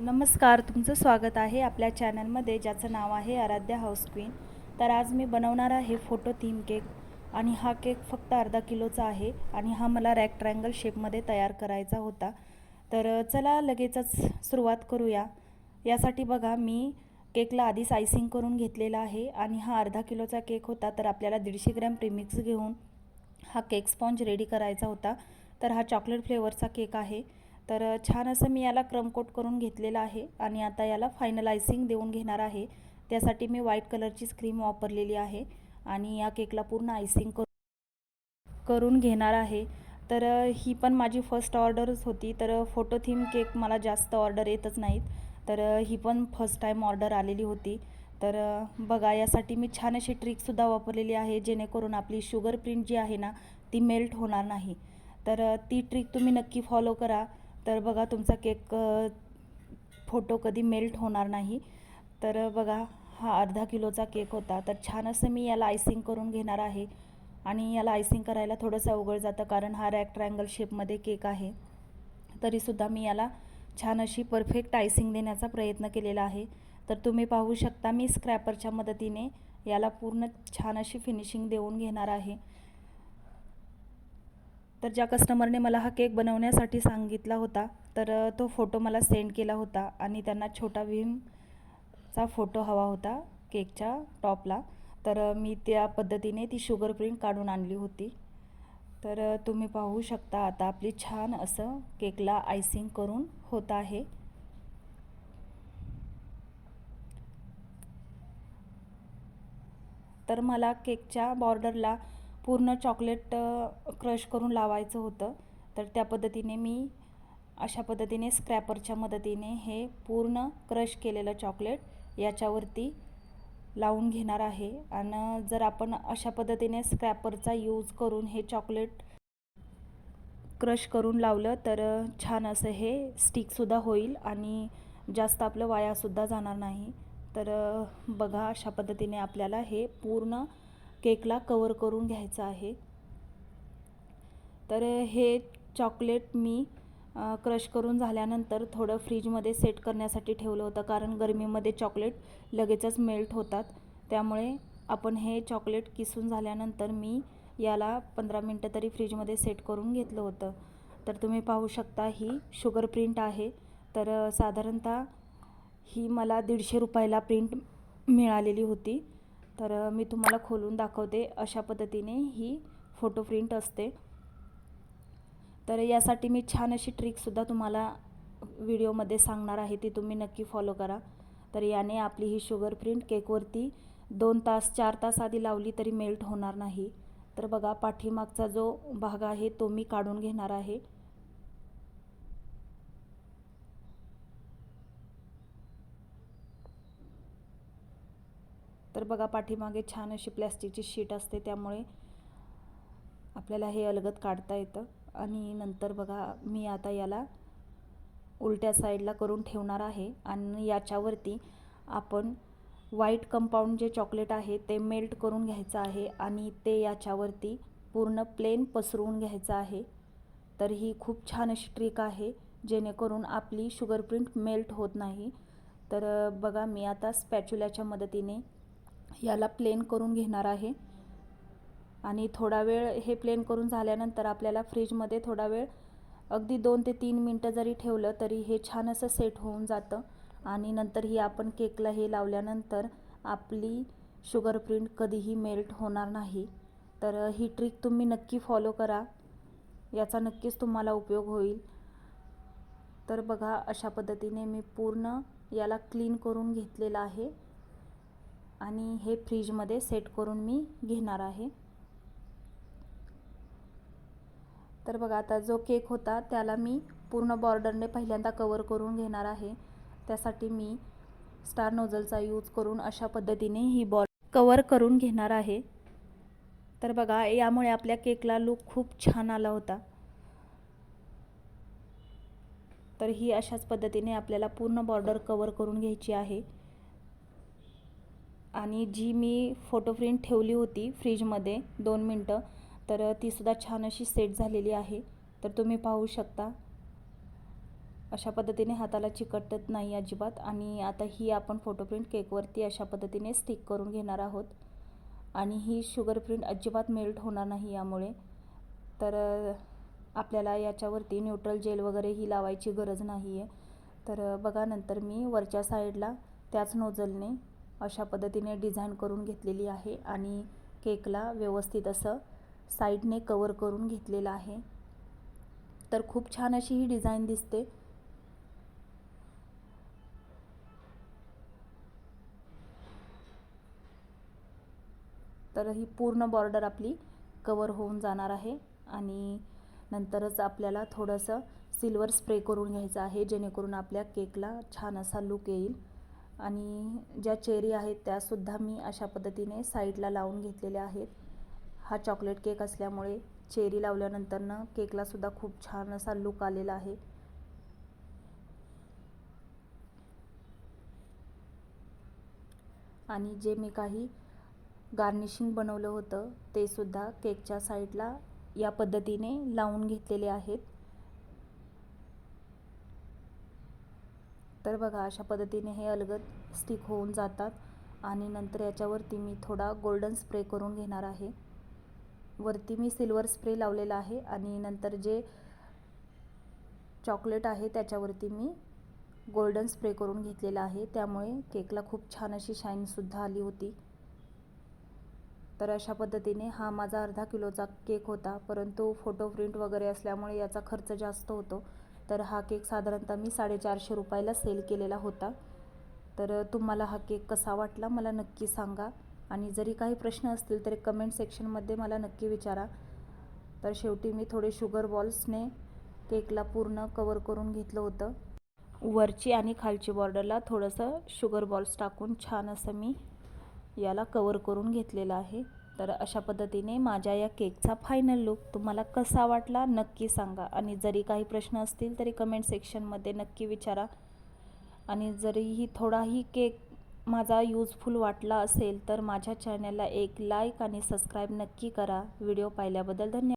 नमस्कार तुमचं स्वागत आहे आपल्या चॅनलमध्ये ज्याचं नाव आहे आराध्या हाऊस क्वीन. तर आज मी बनवणार आहे फोटो थीम केक आणि हा केक फक्त अर्धा किलोचा आहे आणि हा मला रॅक्ट्रँगल शेपमध्ये तयार करायचा होता. तर चला लगेचच सुरुवात करूया. यासाठी बघा मी केकला आधीच आयसिंग करून घेतलेला आहे आणि हा अर्धा किलोचा केक होता तर आपल्याला दीडशे ग्रॅम प्रीमिक्स घेऊन हा केक स्पॉन्ज रेडी करायचा होता. तर हा चॉकलेट फ्लेवरचा केक आहे. तर छान असं मी याला क्रमकोट करून घेतलेलं आहे आणि आता याला फायनलायझिंग देऊन घेणार आहे. त्यासाठी मी व्हाईट कलरचीच क्रीम वापरलेली आहे आणि या केकला पूर्ण आयसिंग करून करून घेणार आहे. तर ही पण माझी फर्स्ट ऑर्डरच होती. तर फोटो थीम केक मला जास्त ऑर्डर येतच नाहीत. तर ही पण फर्स्ट टाईम ऑर्डर आलेली होती. तर बघा यासाठी मी छान अशी ट्रिकसुद्धा वापरलेली आहे जेणेकरून आपली शुगर प्रिंट जी आहे ना ती मेल्ट होणार नाही. तर ती ट्रिक तुम्ही नक्की फॉलो करा. तर बघा तुमचा केक फोटो कधी मेल्ट होणार नाही. तर बघा हा अर्धा किलोचा केक होता. तर छान असं मी याला आयसिंग करून घेणार आहे. आणि याला आयसिंग करायला थोडंसं अवघड जातं कारण हा रॅक्ट्रँगल शेपमध्ये केक आहे. तरीसुद्धा मी याला छान अशी परफेक्ट आयसिंग देण्याचा प्रयत्न केलेला आहे. तर तुम्ही पाहू शकता मी स्क्रॅपरच्या मदतीने याला पूर्ण छान अशी फिनिशिंग देऊन घेणार आहे. तर ज्या कस्टमरने मला हा केक बनवण्यासाठी सांगितला होता तर तो फोटो मला सेंड केला होता आणि त्यांना छोटा भीमचा फोटो हवा होता केकच्या टॉपला तर मी त्या पद्धतीने ती शुगर प्रिंट काढून आणली होती. तर तुम्ही पाहू शकता आता आपली छान असं केकला आयसिंग करून होत आहे. तर मला केकच्या बॉर्डरला पूर्ण चॉकलेट क्रश करून लावायचं होतं. तर त्या पद्धतीने मी अशा पद्धतीने स्क्रॅपरच्या मदतीने हे पूर्ण क्रश केलेलं चॉकलेट याच्यावरती लावून घेणार आहे. आणि जर आपण अशा पद्धतीने स्क्रॅपरचा यूज करून हे चॉकलेट क्रश करून लावलं तर छान असं हे स्टिकसुद्धा होईल आणि जास्त आपलं वायासुद्धा जाणार नाही. तर बघा अशा पद्धतीने आपल्याला हे पूर्ण केकला कवर करून घ्यायचं आहे. तर हे चॉकलेट मी क्रश करून झाल्यानंतर थोडं फ्रीजमध्ये सेट करण्यासाठी ठेवलं होतं कारण गरमीमध्ये चॉकलेट लगेचच मेल्ट होतात. त्यामुळे आपण हे चॉकलेट किसून झाल्यानंतर मी याला पंधरा मिनटं तरी फ्रीजमध्ये सेट करून घेतलं होतं. तर तुम्ही पाहू शकता ही शुगर प्रिंट आहे. तर साधारणतः ही मला दीडशे रुपयाला प्रिंट मिळालेली होती. तर मी तुम्हाला खोलून दाखवते अशा पद्धतीने ही फोटो प्रिंट असते. तर यासाठी मी छान अशी ट्रिकसुद्धा तुम्हाला व्हिडिओमध्ये सांगणार आहे ती तुम्ही नक्की फॉलो करा. तर याने आपली ही शुगर प्रिंट केकवरती दोन तास चार तास आधी लावली तरी मेल्ट होणार नाही. तर बघा पाठीमागचा जो भाग आहे तो मी काढून घेणार आहे. तर बघा पाठीमागे छान अशी प्लॅस्टिकची शीट असते त्यामुळे आपल्याला हे अलगद काढता येतं. आणि नंतर बघा मी आता याला उलट्या साईडला करून ठेवणार आहे. आणि याच्यावरती आपण व्हाईट कंपाऊंड जे चॉकलेट आहे ते मेल्ट करून घ्यायचं आहे. आणि ते याच्यावरती पूर्ण प्लेन पसरवून घ्यायचं आहे. तर ही खूप छान अशी ट्रिक आहे जेणेकरून आपली शुगर प्रिंट मेल्ट होत नाही. तर बघा मी आता स्पॅच्युल्याच्या मदतीने याला प्लेन करून घेणार आहे. आणि थोडा वेळ हे प्लेन करून झाल्यानंतर आपल्याला फ्रीजमध्ये थोडा वेळ अगदी दोन ते तीन मिनटं जरी ठेवलं तरी हे छान असं सेट होऊन जातं. आणि नंतर ही आपण केकला हे लावल्यानंतर आपली शुगर प्रिंट कधीही मेल्ट होणार नाही. तर ही ट्रिक तुम्ही नक्की फॉलो करा. याचा नक्कीच तुम्हाला उपयोग होईल. तर बघा अशा पद्धतीने मी पूर्ण याला क्लीन करून घेतलेलं आहे. आणि हे फ्रीजमध्ये सेट करून मी घेणार आहे. तर बघा आता जो केक होता त्याला मी पूर्ण बॉर्डरने पहिल्यांदा कवर करून घेणार आहे. त्यासाठी मी स्टार नोझलचा यूज करून अशा पद्धतीने ही बॉल कवर करून घेणार आहे. तर बघा यामुळे आपल्या केकला लूक खूप छान आला होता. तर ही अशाच पद्धतीने आपल्याला पूर्ण बॉर्डर कवर करून घ्यायची आहे. आणि जी मी फोटो प्रिंट ठेवली होती फ्रीजमध्ये दोन मिनटं तर तीसुद्धा छान अशी सेट झालेली आहे. तर तुम्ही पाहू शकता. अशा पद्धतीने हाताला चिकटत नाही अजिबात आणि आता ही आपण फोटो प्रिंट केकवरती अशा पद्धतीने स्टिक करून घेणार आहोत. आणि ही शुगर प्रिंट अजिबात मेल्ट होणार नाही यामुळे. तर आपल्याला याच्यावरती न्यूट्रल जेल वगैरे ही लावायची गरज नाही आहे तर बघा नंतर मी वरच्या साईडला त्याच नोझलने अशा पद्धतीने डिझाईन करून घेतलेली आहे आणि केकला व्यवस्थित असं साईडने कवर करून घेतलेलं आहे. तर खूप छान अशी ही डिझाईन दिसते. तर ही पूर्ण बॉर्डर आपली कवर होऊन जाणार आहे आणि नंतरच आपल्याला थोडंसं सिल्वर स्प्रे करून घ्यायचं आहे जेणेकरून आपल्या केकला छान असा लुक येईल. आणि ज्या चेरी आहेत त्यासुद्धा मी अशा पद्धतीने साईडला लावून घेतलेल्या आहेत. हा चॉकलेट केक असल्यामुळे चेरी लावल्यानंतरनं केकलासुद्धा खूप छान असा लुक आलेला आहे. आणि जे मी काही गार्निशिंग बनवलं होतं ते सुद्धा केकच्या साईडला या पद्धतीने लावून घेतलेले आहेत. तर बघा अशा पद्धतीने हे अलगद स्टिक होऊन जातात आणि नंतर याच्यावरती मी थोडा गोल्डन स्प्रे करून घेणार आहे. वरती मी सिल्वर स्प्रे लावलेला आहे आणि नंतर जे चॉकलेट आहे त्याच्यावरती मी गोल्डन स्प्रे करून घेतलेला आहे. त्यामुळे केकला खूप छान अशी शाईनसुद्धा आली होती. तर अशा पद्धतीने हा माझा अर्धा किलोचा केक होता परंतु फोटो प्रिंट वगैरे असल्यामुळे याचा खर्च जास्त होतो. तर हा केक साधारणतः मी साडेचारशे रुपयाला सेल केलेला होता. तर तुम्हाला हा केक कसा वाटला मला नक्की सांगा आणि जरी काही प्रश्न असतील तरी कमेंट सेक्शनमध्ये मला नक्की विचारा. तर शेवटी मी थोडे शुगर बॉल्सने केकला पूर्ण कवर करून घेतलं होतं. वरची आणि खालची बॉर्डरला थोडंसं शुगर बॉल्स टाकून छान असं मी याला कवर करून घेतलेलं आहे. तर अशा पद्धतीने माझ्या या केकचा फायनल लुक तुम्हाला कसा वाटला नक्की सांगा. आणि जरी काही प्रश्न असतील तरी कमेंट सेक्शनमध्ये नक्की विचारा. आणि जरीही थोडाही केक माझा यूजफुल वाटला असेल तर माझ्या चॅनलला एक लाईक आणि सबस्क्राईब नक्की करा. व्हिडिओ पाहिल्याबद्दल धन्यवाद.